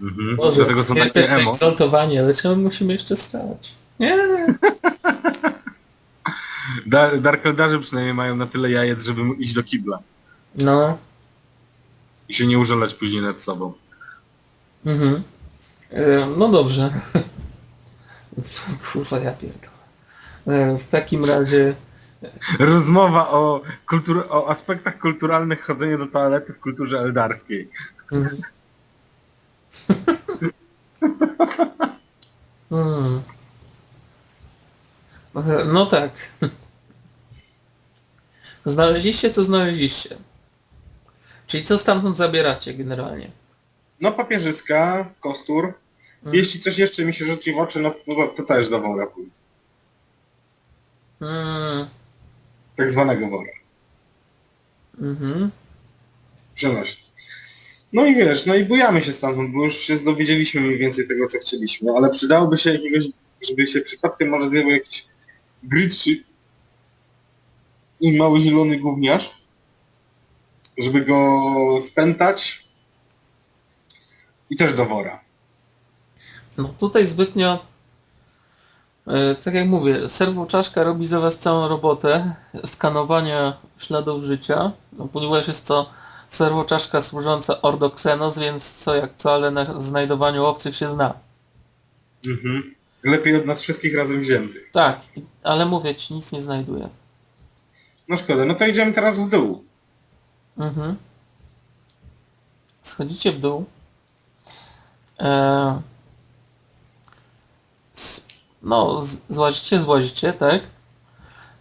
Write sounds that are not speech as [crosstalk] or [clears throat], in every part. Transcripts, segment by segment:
Mhm. Boże, Dlatego są takie jesteśmy emo. egzaltowani, ale czemu musimy jeszcze stać? Nie, [laughs] Da- Dark Eldarzy przynajmniej mają na tyle jajec, żeby iść do kibla. no. I się nie użalać później nad sobą. Mhm. E, No dobrze. [laughs] Kurwa, ja pierdolę. E, W takim razie... Rozmowa o, kultur- o aspektach kulturalnych chodzenia do toalety w kulturze eldarskiej. Mhm. Hmm. No tak. Znaleźliście co znaleźliście. Czyli co stamtąd zabieracie generalnie? No papierzyska, kostur. Mm. Jeśli coś jeszcze mi się rzuci w oczy, no to, to też do wora pójdzie. Hmm. Tak zwanego wora. Mhm. Przenośni. No i wiesz, no i bujamy się stamtąd, bo już się dowiedzieliśmy mniej więcej tego, co chcieliśmy, ale przydałoby się jakiegoś, żeby się przypadkiem może zjawił jakiś grid i mały zielony gówniarz, żeby go spętać i też do wora. No tutaj zbytnio, e, tak jak mówię, serwoczaszka robi za Was całą robotę skanowania śladów życia, no, ponieważ jest to serwoczaszka służąca Ordoxenos, więc co jak co, ale na znajdowaniu obcych się zna. Mhm. Lepiej od nas wszystkich razem wziętych. Tak, ale mówię Ci, nic nie znajduję. No szkoda, no to idziemy teraz w dół. Mhm. Schodzicie w dół. E, s- no, złazicie, złazicie, tak?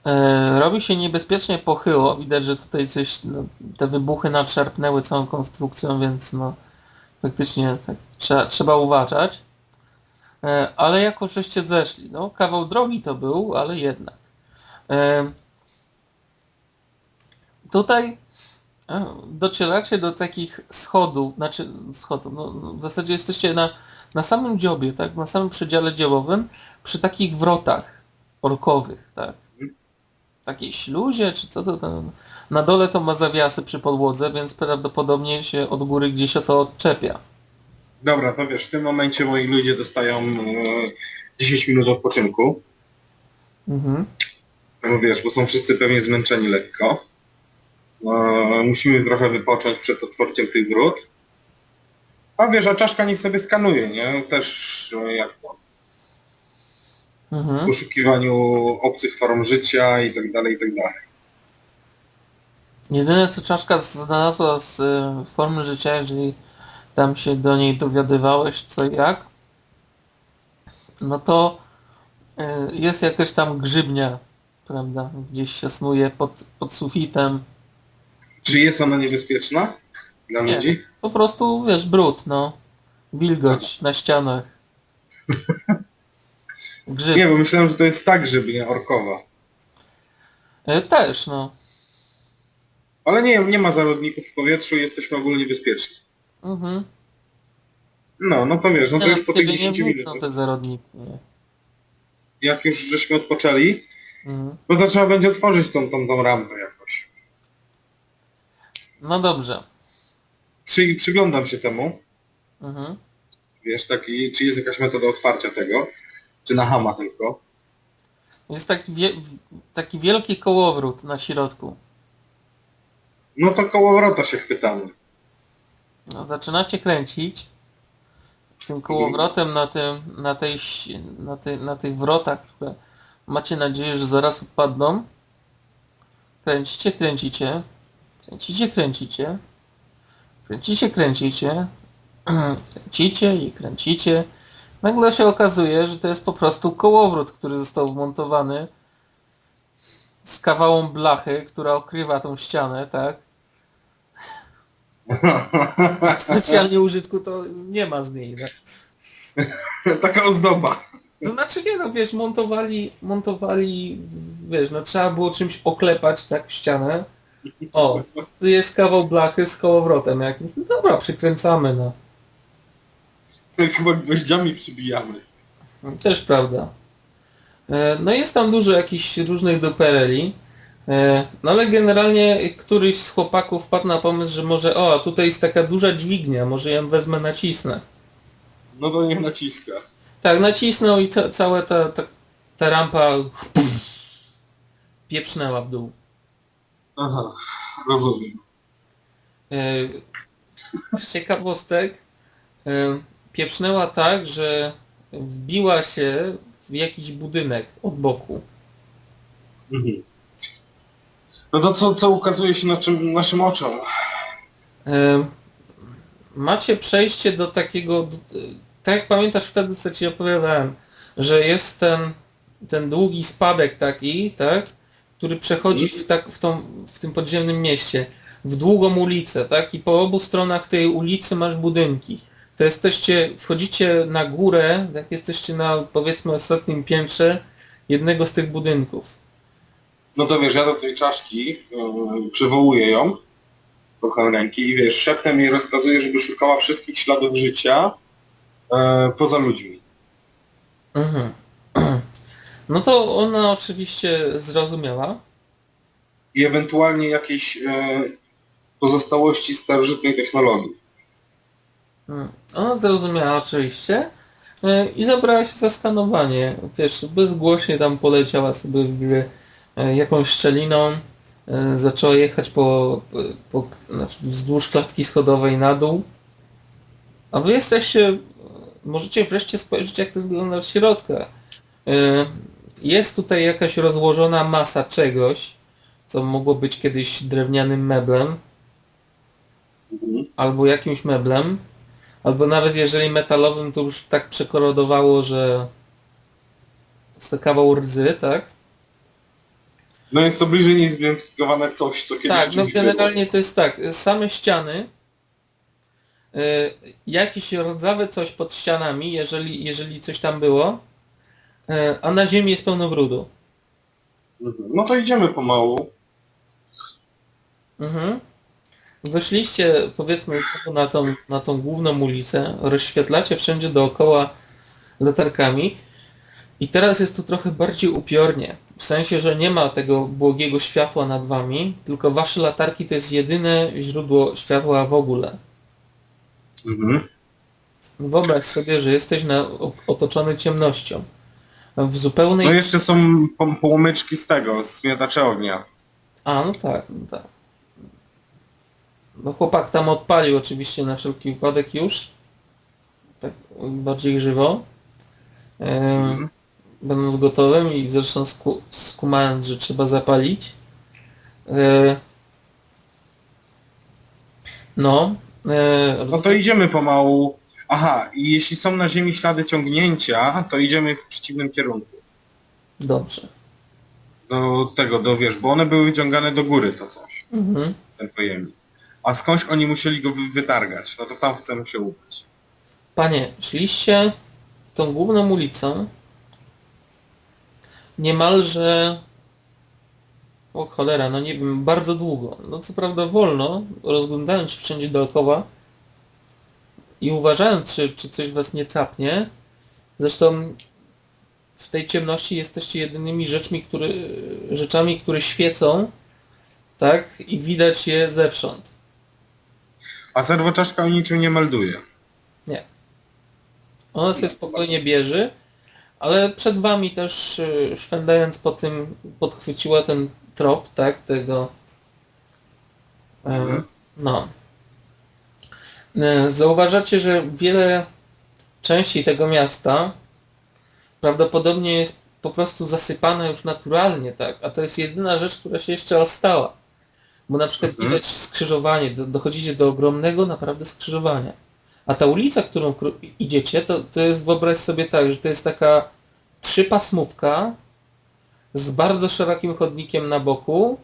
E, robi się niebezpiecznie pochyło. Widać, że tutaj coś, no, te wybuchy nadszarpnęły całą konstrukcją, więc no, faktycznie tak, trzeba, trzeba uważać. E, ale jako żeście zeszli, no, kawał drogi to był, ale jednak. E, tutaj docieracie do takich schodów, znaczy schodów, no, no, w zasadzie jesteście na, na samym dziobie, tak, na samym przedziale dziobowym, przy takich wrotach orkowych, tak. Takiej śluzie, czy co to tam. Na dole to ma zawiasy przy podłodze, więc prawdopodobnie się od góry gdzieś o to odczepia. Dobra, to wiesz, w tym momencie moi ludzie dostają e, 10 minut odpoczynku. Mhm. No wiesz, bo są wszyscy pewnie zmęczeni lekko. E, musimy trochę wypocząć przed otwarciem tych wrót. A wiesz, a czaszka niech sobie skanuje, nie? Też e, jak to, Mhm. poszukiwaniu obcych form życia i tak dalej, i tak dalej. Jedyne co czaszka znalazła z y, formy życia, jeżeli tam się do niej dowiadywałeś co i jak, no to y, jest jakaś tam grzybnia, prawda, gdzieś się snuje pod, pod sufitem. Czy jest ona niebezpieczna dla Nie. ludzi? Po prostu, wiesz, brud, no. Wilgoć na ścianach. [laughs] Grzyb. Nie, bo myślałem, że to jest tak grzybnia orkowa. Y, też, no. Ale nie, nie ma zarodników w powietrzu i jesteśmy ogólnie bezpieczni. Mhm. No, no to wiesz, no to Teraz już po tych ciebie nie 10 wnikną minutach, te zarodniki. Nie. jak już żeśmy odpoczęli, Mhm. no to trzeba będzie otworzyć tą, tą, tą rampę jakoś. No dobrze. Przy, przyglądam się temu, Mhm. wiesz, taki, czy jest jakaś metoda otwarcia tego, czy na hama tylko. Jest taki, wie, taki wielki kołowrót na środku. No to koło wrota się chwytamy. No, zaczynacie kręcić tym kołowrotem na, tym, na, tej, na, tej, na tych wrotach, które macie nadzieję, że zaraz odpadną. Kręcicie, kręcicie. Kręcicie, kręcicie. Kręcicie, kręcicie. [clears throat] Kręcicie i kręcicie. Nagle się okazuje, że to jest po prostu kołowrót, który został wmontowany z kawałą blachy, która okrywa tą ścianę, tak? [laughs] Specjalnie użytku to nie ma z niej. Tak? Taka ozdoba. To znaczy nie no, wiesz, montowali, montowali, wiesz, no trzeba było czymś oklepać tak ścianę. O, tu jest kawał blachy z kołowrotem jakimś. No dobra, przykręcamy, no. Chyba gwoździami przybijamy. Też prawda. E, No jest tam dużo jakichś różnych dupereli. E, No ale generalnie któryś z chłopaków wpadł na pomysł, że może o, a tutaj jest taka duża dźwignia, może ją wezmę, nacisnę. No to niech naciska. Tak, nacisnął i ca cała ta, ta, ta rampa pieprznęła w dół. Aha, rozumiem. E, Z ciekawostek pieprznęła tak, że wbiła się w jakiś budynek od boku. Mhm. No to co, co ukazuje się naszym, naszym oczom? E, Macie przejście do takiego, tak jak pamiętasz wtedy co ci opowiadałem, że jest ten, ten długi spadek taki, tak, który przechodzi w, tak, w, tą, w tym podziemnym mieście, w długą ulicę, tak, i po obu stronach tej ulicy masz budynki. To jesteście, wchodzicie na górę, jak jesteście na powiedzmy ostatnim piętrze jednego z tych budynków. No to wiesz, ja do tej czaszki yy, przywołuję ją, kocham ręki i wiesz, szeptem jej rozkazuję, żeby szukała wszystkich śladów życia e, poza ludźmi. Mhm. [clears throat] No to ona oczywiście zrozumiała. I ewentualnie jakieś e, pozostałości starożytnej technologii. Ona zrozumiała oczywiście e, i zabrała się za skanowanie. Wiesz, bezgłośnie tam poleciała sobie w e, jakąś szczeliną, e, zaczęła jechać po, po, znaczy wzdłuż klatki schodowej na dół. A wy jesteście, możecie wreszcie spojrzeć jak to wygląda od środka. Jest tutaj jakaś rozłożona masa czegoś, co mogło być kiedyś drewnianym meblem, Mhm. albo jakimś meblem, albo nawet jeżeli metalowym, to już tak przekorodowało, że jest to kawał rdzy, tak? No jest to bliżej niezidentyfikowane coś, co kiedyś tak, no generalnie to jest tak, same ściany, y, jakieś rdzawe coś pod ścianami, jeżeli, jeżeli coś tam było, y, a na ziemi jest pełno brudu. było. Mhm. No to idziemy pomału. Mhm. Wyszliście powiedzmy znowu na tą, na tą główną ulicę, rozświetlacie wszędzie dookoła latarkami i teraz jest tu trochę bardziej upiornie. W sensie, że nie ma tego błogiego światła nad wami, tylko wasze latarki to jest jedyne źródło światła w ogóle. Mhm. Wyobraź sobie, że jesteś na, otoczony ciemnością. W zupełnej... No jeszcze są po- połomyczki z tego, z miotacza ognia. A, no tak, no tak. No chłopak tam odpalił oczywiście na wszelki wypadek już. Tak bardziej żywo. Mhm. Będąc gotowym i zresztą sku, skumając, że trzeba zapalić. No. No to idziemy pomału. Aha, i jeśli są na ziemi ślady ciągnięcia, to idziemy w przeciwnym kierunku. Dobrze. Do tego, do wiesz, bo one były wyciągane do góry, to coś, Mhm. ten pojemnik. A skądś oni musieli go wy- wytargać, no to tam chcemy się ukryć. Panie, szliście tą główną ulicą niemalże o cholera, no nie wiem, bardzo długo. No co prawda wolno, rozglądając się wszędzie dookoła i uważając, czy, czy coś was nie capnie. Zresztą w tej ciemności jesteście jedynymi rzeczmi, rzeczami, które świecą, tak? I widać je zewsząd. A serwoczaszka o niczym nie melduje. Nie. Ona sobie spokojnie bierze, ale przed wami też y, szwendając po tym podchwyciła ten trop, tak, tego e, Mhm. no. E, Zauważacie, że wiele części tego miasta prawdopodobnie jest po prostu zasypane już naturalnie, tak, a to jest jedyna rzecz, która się jeszcze ostała. Bo na przykład Mhm. widać skrzyżowanie, do, dochodzicie do ogromnego naprawdę skrzyżowania. A ta ulica, którą idziecie, to, to jest, wyobraź sobie tak, że to jest taka trzypasmówka z bardzo szerokim chodnikiem na boku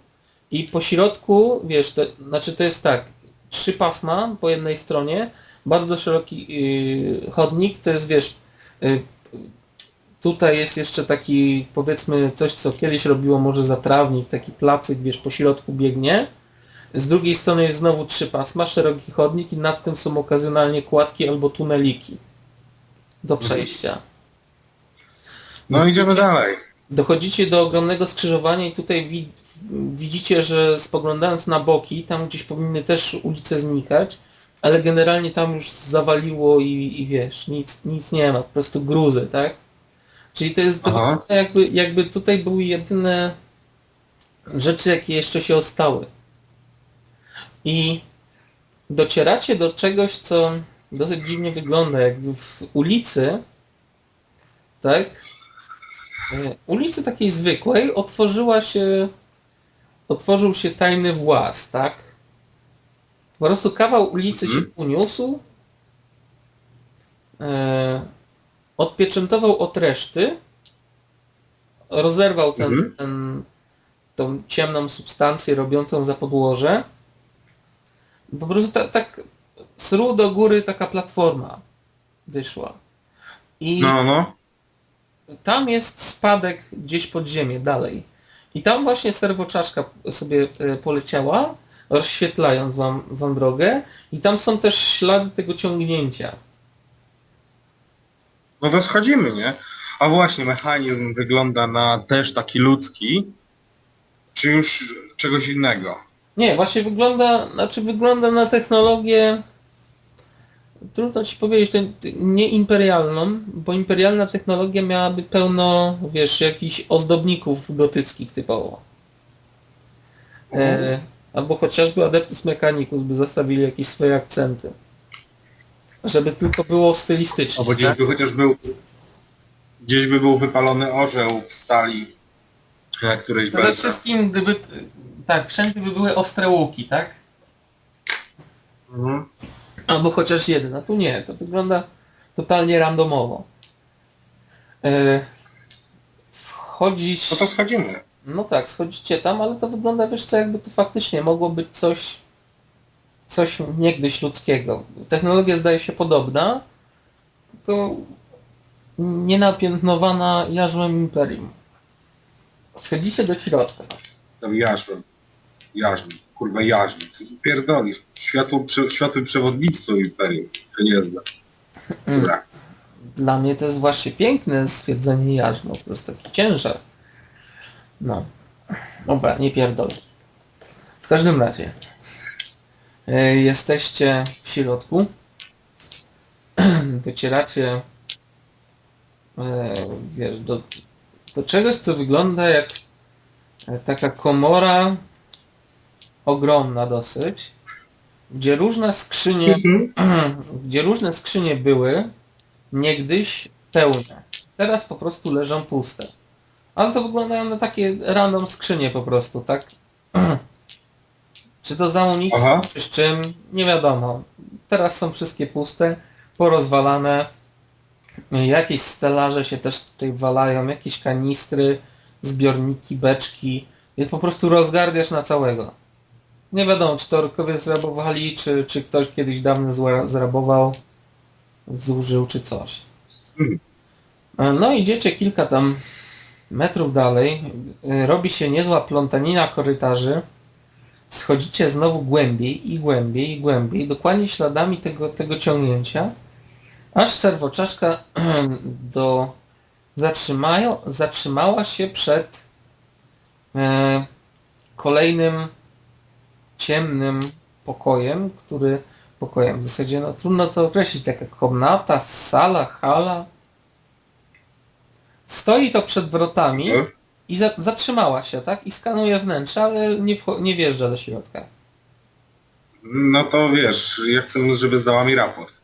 i po środku, wiesz, to, znaczy to jest tak, trzy pasma po jednej stronie, bardzo szeroki yy, chodnik, to jest, wiesz, yy, tutaj jest jeszcze taki, powiedzmy, coś, co kiedyś robiło może zatrawnik, taki placyk, wiesz, po środku biegnie. Z drugiej strony jest znowu trzy pasma, szeroki chodnik i nad tym są okazjonalnie kładki albo tuneliki do przejścia. No idziemy dalej. Dochodzicie do ogromnego skrzyżowania i tutaj wi widzicie, że spoglądając na boki, tam gdzieś powinny też ulice znikać, ale generalnie tam już zawaliło i, i wiesz, nic, nic nie ma, po prostu gruzy, tak? Czyli to jest Aha. jakby, jakby tutaj były jedyne rzeczy, jakie jeszcze się ostały. I docieracie do czegoś, co dosyć dziwnie wygląda, jakby w ulicy, tak? E, Ulicy takiej zwykłej otworzyła się, otworzył się tajny włas, tak? Po prostu kawał ulicy się Mhm. uniósł, e, odpieczętował od reszty, rozerwał ten, Mhm. ten, tą ciemną substancję robiącą za podłoże. Po prostu ta, tak sru do góry taka platforma wyszła. I No, no. tam jest spadek gdzieś pod ziemię dalej. I tam właśnie serwoczaszka sobie e, poleciała, rozświetlając wam, wam drogę. I tam są też ślady tego ciągnięcia. No to schodzimy, nie? A właśnie, mechanizm wygląda na też taki ludzki, czy już czegoś innego? Nie, właśnie wygląda, znaczy wygląda na technologię, trudno ci powiedzieć, to nie imperialną, bo imperialna technologia miałaby pełno, wiesz, jakichś ozdobników gotyckich typowo. E, albo chociażby Adeptus Mechanicus by zostawili jakieś swoje akcenty. Żeby tylko było stylistycznie. Albo gdzieś tak? by chociaż był, gdzieś by był wypalony orzeł w stali na którejś Przede belce. wszystkim gdyby, tak, wszędzie by były ostre łuki, tak? Mhm. Albo chociaż jeden, a tu nie, to wygląda totalnie randomowo. E, wchodzisz... No to schodzimy. No tak, schodzicie tam, ale to wygląda, wiesz co, jakby to faktycznie mogło być coś, coś niegdyś ludzkiego. Technologia zdaje się podobna, tylko nie napiętnowana jarzmem imperium. Wchodzicie do środka. Tam jarzmem. Jarzm. Kurwa jarzm. Co ty pierdolisz? Światło, prze, światłe przewodnictwo Imperium. To nie znam. Dobra. Dla mnie to jest właśnie piękne stwierdzenie jarzmo, to jest taki ciężar. No. Dobra, nie pierdolę. W każdym razie. E, Jesteście w środku. [clears throat] Docieracie e, wiesz, do, do czegoś, co wygląda jak e, taka komora ogromna dosyć, gdzie różne skrzynie Mhm. [clears throat] gdzie różne skrzynie były niegdyś pełne. Teraz po prostu leżą puste. Ale to wyglądają na takie random skrzynie po prostu, tak? [clears throat] czy to za amunicją, czy z czym, nie wiadomo. Teraz są wszystkie puste, porozwalane. Jakieś stelaże się też tutaj walają, jakieś kanistry, zbiorniki, beczki. Jest po prostu rozgardiasz na całego. Nie wiadomo, czy to orkowie zrabowali, czy, czy ktoś kiedyś dawno zrabował, zużył, czy coś. E, No idziecie kilka tam metrów dalej, robi się niezła plątanina korytarzy, schodzicie znowu głębiej i głębiej i głębiej, dokładnie śladami tego, tego ciągnięcia, aż serwoczaszka [clears throat] do zatrzymają, zatrzymała się przed e, kolejnym ciemnym pokojem, który pokojem w zasadzie no trudno to określić, taka komnata, sala, hala. Stoi to przed wrotami Mhm. I za, zatrzymała się, tak? I skanuje wnętrze, ale nie, nie wjeżdża do środka. No to wiesz, ja chcę, żeby zdała mi raport.